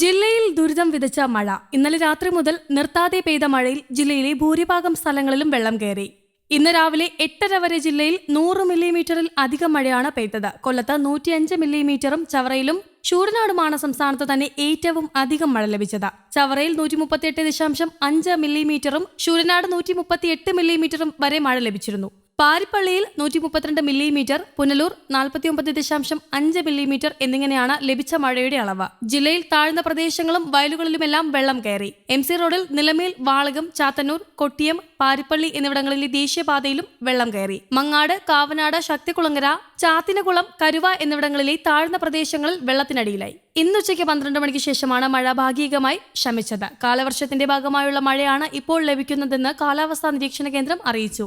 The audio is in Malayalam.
ജില്ലയിൽ ദുരിതം വിതച്ച മഴ ഇന്നലെ രാത്രി മുതൽ നിർത്താതെ പെയ്ത മഴയിൽ ജില്ലയിലെ ഭൂരിഭാഗം സ്ഥലങ്ങളിലും വെള്ളം കയറി. ഇന്ന് രാവിലെ എട്ടര വരെ ജില്ലയിൽ നൂറ് മില്ലിമീറ്ററിൽ അധികം മഴയാണ് പെയ്തത്. കൊല്ലത്ത് നൂറ്റിയഞ്ച് മില്ലിമീറ്ററും ചവറയിലും ചൂടനാടുമാണ് സംസ്ഥാനത്ത് തന്നെ ഏറ്റവും അധികം മഴ ലഭിച്ചത്. ചവറയിൽ നൂറ്റി മുപ്പത്തിയെട്ട് ദശാംശം അഞ്ച് മില്ലിമീറ്ററും ശൂരനാട് നൂറ്റി മുപ്പത്തിയെട്ട് മില്ലിമീറ്ററും വരെ മഴ ലഭിച്ചിരുന്നു. പാരിപ്പള്ളിയിൽ നൂറ്റി മുപ്പത്തിരണ്ട് മില്ലിമീറ്റർ പുനലൂർ നാൽപ്പത്തിയൊമ്പത് ദശാംശം അഞ്ച് മില്ലിമീറ്റർ എന്നിങ്ങനെയാണ് ലഭിച്ച മഴയുടെ അളവ്. ജില്ലയിൽ താഴ്ന്ന പ്രദേശങ്ങളും വയലുകളിലുമെല്ലാം വെള്ളം കയറി. എം സി റോഡിൽ നിലമേൽ വാളകം ചാത്തന്നൂർ കൊട്ടിയം പാരിപ്പള്ളി എന്നിവിടങ്ങളിലെ ദേശീയപാതയിലും വെള്ളം കയറി. മങ്ങാട് കാവനാട് ശക്തികുളങ്ങര ചാത്തിനകുളം കരുവ എന്നിവിടങ്ങളിലെ താഴ്ന്ന പ്രദേശങ്ങളിൽ വെള്ളത്തിനടിയിലായി. ഇന്നുച്ചയ്ക്ക് പന്ത്രണ്ട് മണിക്ക് ശേഷമാണ് മഴ ഭാഗികമായി ശമിച്ചത്. കാലവർഷത്തിന്റെ ഭാഗമായുള്ള മഴയാണ് ഇപ്പോൾ ലഭിക്കുന്നതെന്ന് കാലാവസ്ഥാ നിരീക്ഷണ കേന്ദ്രം അറിയിച്ചു.